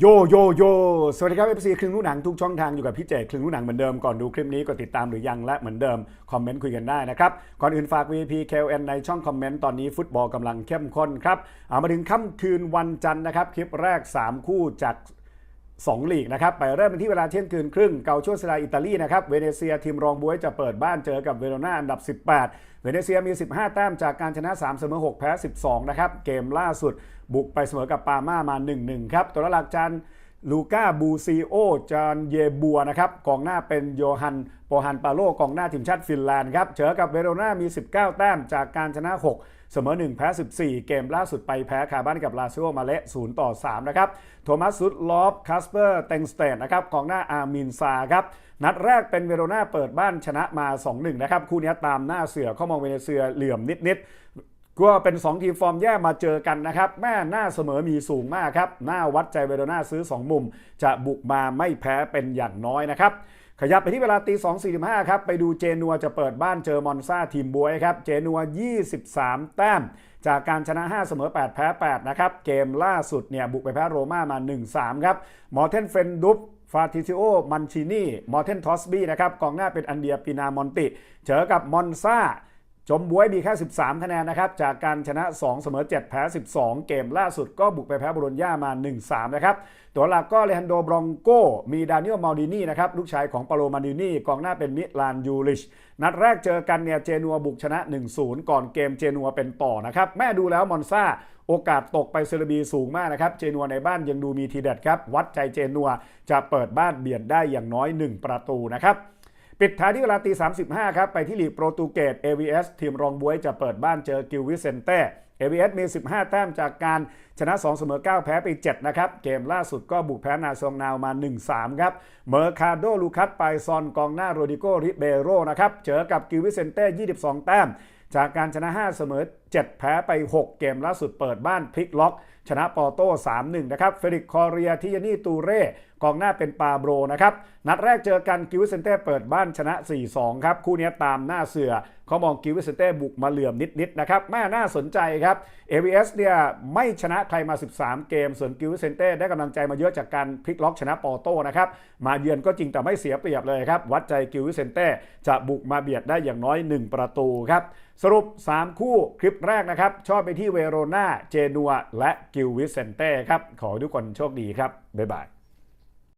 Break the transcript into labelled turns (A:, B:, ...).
A: โยโยโยสวัสดีครับเอฟซีครึ่งรู้หนังทุกช่องทางอยู่กับพี่เจครึ่งรู้หนังเหมือนเดิมก่อนดูคลิปนี้กดติดตามหรือยังและเหมือนเดิม คอมเมนต์คุยกันได้นะครับ ก่อนอื่นฝาก VP KLN ในช่องคอมเมนต์ตอนนี้ฟุตบอลกำลังเข้มข้นครับเอามาถึงค่ำคืนวันจันทร์นะครับ คลิปแรก 3 คู่จาก 2ลีกนะครับ ไปเริ่มกันที่เวลาเที่ยงคืนครึ่ง เกาโชสลาอิตาลีนะครับ เวเนเซียทีมรองบวยจะเปิดบ้านเจอกับเวโรนาอันดับ 18 เวเนเซียมี 15 แต้มจากการชนะ 3 เสมอ 6 แพ้ 12 นะครับ เกมล่าสุดบุกไปเสมอกับปาม่ามา 1-1 ครับ ตัวหลักจัน ลูก้าบูซีโอ จานเยบัวนะครับกองหน้าเป็นโยฮันโปฮันปาโลกองหน้าทีมชาติฟินแลนด์ครับเจอกับเวโรนามี 19 แต้มจากการชนะ 6 เสมอ 1 แพ้ 14 เกมล่าสุดไปแพ้คาบ้านกับลาซิโอมาเละ0ต่อ 3 นะครับ โทมัสซุดลอฟคาสเปอร์เตงสเตนนะครับกองหน้าอาร์มินซาครับนัดแรกเป็นเวโรนาเปิดบ้านชนะมา 2-1 นะครับ คู่นี้ตามหน้าเสือเข้ามองเวเนเซียเหลื่อมนิดๆ ก็เป็น 2 ทีมฟอร์มแย่มาเจอกันนะครับ แม่หน้าเสมอมีสูงมากครับ หน้าวัดใจเวโรนาซื้อ 2 มุม จะบุกมาไม่แพ้เป็นอย่างน้อยนะครับ ขยับไปที่เวลาตี2.45 ครับ ไปดูเจนัวจะเปิดบ้านเจอมอนซาทีมบวยครับ เจนัว 23 แต้ม จากการชนะ 5 เสมอ 8 แพ้ 8 นะครับ เกมล่าสุดเนี่ยบุกไปแพ้โรม่ามา 1-3 ครับ มอร์เทนเฟนดุฟฟาติซิโอ มันชินีมอร์เทนทอสบี้นะครับ กองหน้าเป็นอันเดียปินามอนติ เจอกับมอนซา จมบวยมีแค่ 13 คะแนนนะครับ จากการชนะ 2 เสมอ 7 แพ้ 12 เกมล่าสุดก็บุกไปแพ้บรนย่ามา 1-3 นะครับ ตัวหลักก็เลฮันโดบรองโก มีดานิเอลมาดินีนะครับ ลูกชายของปาโลมาดินีกองหน้าเป็นมิลานยูริช นัดแรกเจอกันเนี่ย เจนัวบุกชนะ 1-0 ก่อนเกมเจนัวเป็นต่อนะครับ แม่ดูแล้วมอนซาโอกาสตกไปเซอร์เบียสูงมากนะครับ เจนัวในบ้านยังดูมีทีเด็ดครับ วัดใจเจนัวจะเปิดบ้านเบียดได้อย่างน้อย 1 ประตูนะครับ ปิดท้ายที่เวลาตี35ครับไปที่ลีกโปรตุเกส AVS ทีมรองบวยจะเปิดบ้านเจอกิลวิเซนเต้ AVS มี 15 แต้มจากการชนะ 2 เสมอ 9 แพ้ไป 7 นะครับ เกมล่าสุดก็บุกแพ้นาซองนาวมา 1-3 ครับ เมอร์คาโดลูคัสไปซอนกองหน้าโรดิโกริเบโรนะครับ เจอกับกิวิเซนเต้ 22 แต้ม จากการชนะ 5 เสมอ 7 แพ้ไป 6 เกมล่าสุดเปิดบ้านพลิกล็อก ชนะปอโต้ 3-1 นะครับ เฟริกคอเรียทิยานี่ตูเร่กองหน้าเป็นปาโบรนะครับ นัดแรกเจอกันกิวิเซนเต้เปิดบ้านชนะ 4-2 ครับ คู่นี้ตามหน้าเสือเขามองกิวเซนเต้บุกมาเหลื่อมนิดๆนะครับแม่น่าสนใจครับ AVS เนี่ยไม่ชนะใครมา 13 เกม ส่วนกิวเซนเต้ได้กำลังใจมาเยอะจากการพลิกล็อกชนะปอโต้นะครับมาเยือนก็จริงแต่ไม่เสียเปรียบเลยครับวัดใจกิวเซนเต้จะบุกมาเบียดได้อย่างน้อย 1 ประตูครับสรุป 3 คู่คลิปแรกนะครับ ชอบไปที่เวโรนาเจนัว และกิลวิเซนเต้ครับ ขอทุกคนโชคดีครับ บ๊ายบาย